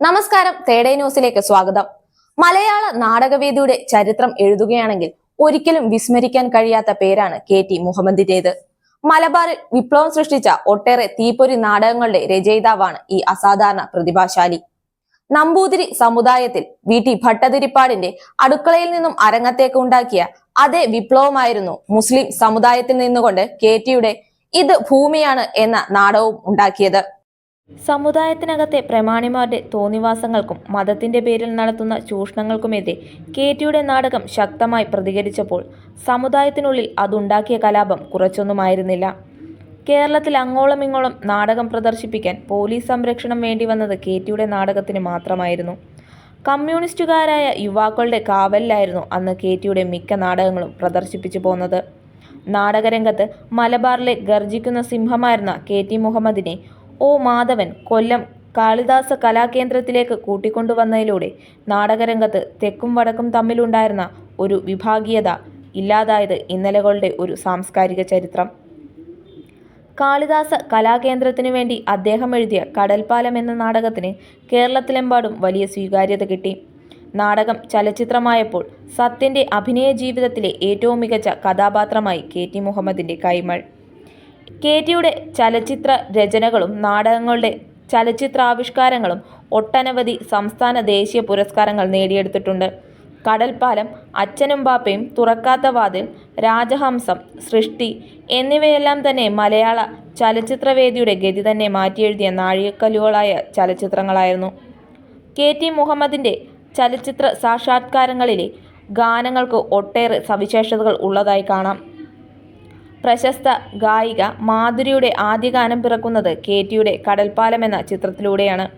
നമസ്കാരം തേടേ ന്യൂസിലേക്ക് സ്വാഗതം. മലയാള നാടകവേദിയുടെ ചരിത്രം എഴുതുകയാണെങ്കിൽ ഒരിക്കലും വിസ്മരിക്കാൻ കഴിയാത്ത പേരാണ് കെ ടി മുഹമ്മദിന്റേത് മലബാറിൽ വിപ്ലവം സൃഷ്ടിച്ച ഒട്ടേറെ തീപ്പൊരി നാടകങ്ങളുടെ രചയിതാവാണ് ഈ അസാധാരണ പ്രതിഭാശാലി. നമ്പൂതിരി സമുദായത്തിൽ വി ടി ഭട്ടതിരിപ്പാടിന്റെ അടുക്കളയിൽ നിന്നും അരങ്ങത്തേക്ക് ഉണ്ടാക്കിയ അതേ വിപ്ലവമായിരുന്നു മുസ്ലിം സമുദായത്തിൽ നിന്നുകൊണ്ട് കെ ടിയുടെ ഇത് ഭൂമിയാണ് എന്ന നാടകവും ഉണ്ടാക്കിയത്. സമുദായത്തിനകത്തെ പ്രമാണിമാരുടെ തോന്നിവാസങ്ങൾക്കും മതത്തിന്റെ പേരിൽ നടത്തുന്ന ചൂഷണങ്ങൾക്കുമെതിരെ കെ ടിയുടെ നാടകം ശക്തമായി പ്രതികരിച്ചപ്പോൾ സമുദായത്തിനുള്ളിൽ അതുണ്ടാക്കിയ കലാപം കുറച്ചൊന്നുമായിരുന്നില്ല. കേരളത്തിൽ അങ്ങോളം ഇങ്ങോളം നാടകം പ്രദർശിപ്പിക്കാൻ പോലീസ് സംരക്ഷണം വേണ്ടി വന്നത് കെ ടിയുടെ നാടകത്തിന് മാത്രമായിരുന്നു. കമ്മ്യൂണിസ്റ്റുകാരായ യുവാക്കളുടെ കാവലിലായിരുന്നു അന്ന് കെ ടിയുടെ മിക്ക നാടകങ്ങളും പ്രദർശിപ്പിച്ചു പോന്നത്. നാടകരംഗത്ത് മലബാറിലെ ഗർജിക്കുന്ന സിംഹമായിരുന്ന കെ ടി മുഹമ്മദിനെ ഒ മാധവൻ കൊല്ലം കാളിദാസ കലാകേന്ദ്രത്തിലേക്ക് കൂട്ടിക്കൊണ്ടുവന്നതിലൂടെ നാടകരംഗത്ത് തെക്കും വടക്കും തമ്മിലുണ്ടായിരുന്ന ഒരു വിഭാഗീയത ഇല്ലാതായത് ഇന്നലകളുടെ ഒരു സാംസ്കാരിക ചരിത്രം. കാളിദാസ കലാകേന്ദ്രത്തിനു വേണ്ടി അദ്ദേഹം എഴുതിയ കടൽപ്പാലം എന്ന നാടകത്തിന് കേരളത്തിലെമ്പാടും വലിയ സ്വീകാര്യത കിട്ടി. നാടകം ചലച്ചിത്രമായപ്പോൾ സത്യന്റെ അഭിനയ ജീവിതത്തിലെ ഏറ്റവും മികച്ച കഥാപാത്രമായി കെ ടി മുഹമ്മദിന്റെ കൈമൾ. കെ ടിയുടെ ചലച്ചിത്ര രചനകളും നാടകങ്ങളുടെ ചലച്ചിത്രാവിഷ്കാരങ്ങളും ഒട്ടനവധി സംസ്ഥാന ദേശീയ പുരസ്കാരങ്ങൾ നേടിയെടുത്തിട്ടുണ്ട്. കടൽപ്പാലം അച്ഛനും ബാപ്പയും തുറക്കാത്ത വാതിൽ രാജഹംസം സൃഷ്ടി എന്നിവയെല്ലാം തന്നെ മലയാള ചലച്ചിത്രവേദിയുടെ ഗതി തന്നെ മാറ്റിയെഴുതിയ നാഴികക്കല്ലുകളായ ചലച്ചിത്രങ്ങളായിരുന്നു. കെ ടി മുഹമ്മദിന്റെ ചലച്ചിത്ര സാക്ഷാത്കാരങ്ങളിലെ ഗാനങ്ങൾക്ക് ഒട്ടേറെ സവിശേഷതകൾ ഉള്ളതായി കാണാം. പ്രശസ്ത ഗായിക മാധുരിയുടെ ആദ്യ ഗാനം പിറക്കുന്നത് ടിയുടെ കടൽപ്പാലം എന്ന ചിത്രത്തിലൂടെയാണ്.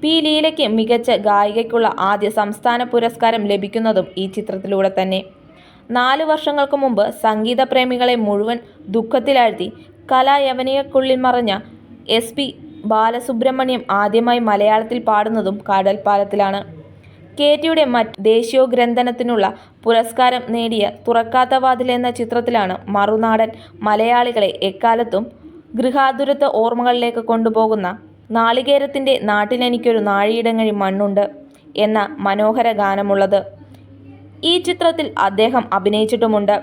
പി. ലീലയ്ക്ക് മികച്ച ഗായികയ്ക്കുള്ള ആദ്യ സംസ്ഥാന പുരസ്കാരം ലഭിക്കുന്നതും ഈ ചിത്രത്തിലൂടെ തന്നെ. നാല് വർഷങ്ങൾക്ക് മുമ്പ് സംഗീത പ്രേമികളെ മുഴുവൻ ദുഃഖത്തിലാഴ്ത്തി കലായവനികക്കുള്ളിൽ മറഞ്ഞ എസ്. പി. ബാലസുബ്രഹ്മണ്യം ആദ്യമായി മലയാളത്തിൽ പാടുന്നതും കടൽപ്പാലത്തിലാണ്. കെ ടിയുടെ മറ്റ് ദേശീയോഗ്രന്ഥനത്തിനുള്ള പുരസ്കാരം നേടിയ തുറക്കാത്ത വാതിൽ എന്ന ചിത്രത്തിലാണ് മറുനാടൻ മലയാളികളെ എക്കാലത്തും ഗൃഹാതുരത്വ ഓർമ്മകളിലേക്ക് കൊണ്ടുപോകുന്ന നാളികേരത്തിന്റെ നാട്ടിലെനിക്കൊരു നാഴിയിടങ്ങഴി മണ്ണുണ്ട് എന്ന മനോഹര ഗാനമുള്ളത്. ഈ ചിത്രത്തിൽ അദ്ദേഹം അഭിനയിച്ചിട്ടുമുണ്ട്.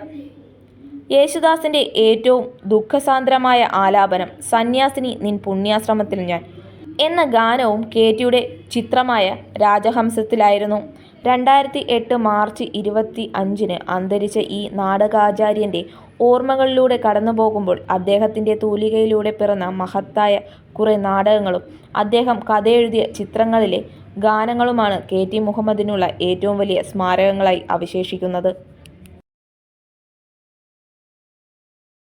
യേശുദാസിന്റെ ഏറ്റവും ദുഃഖസാന്ദ്രമായ ആലാപനം സന്യാസിനി നിൻ പുണ്യാശ്രമത്തിൽ ഞാൻ എന്ന ഗാനവും കെ ടിയുടെ ചിത്രമായ രാജഹംസത്തിലായിരുന്നു. രണ്ടായിരത്തി എട്ട് മാർച്ച് ഇരുപത്തി അഞ്ചിന് അന്തരിച്ച ഈ നാടകാചാര്യന്റെ ഓർമ്മകളിലൂടെ കടന്നു പോകുമ്പോൾ അദ്ദേഹത്തിന്റെ തൂലികയിലൂടെ പിറന്ന മഹത്തായ കുറേ നാടകങ്ങളും അദ്ദേഹം കഥയെഴുതിയ ചിത്രങ്ങളിലെ ഗാനങ്ങളുമാണ് കെ ടി മുഹമ്മദിനുള്ള ഏറ്റവും വലിയ സ്മാരകങ്ങളായി അവശേഷിക്കുന്നത്.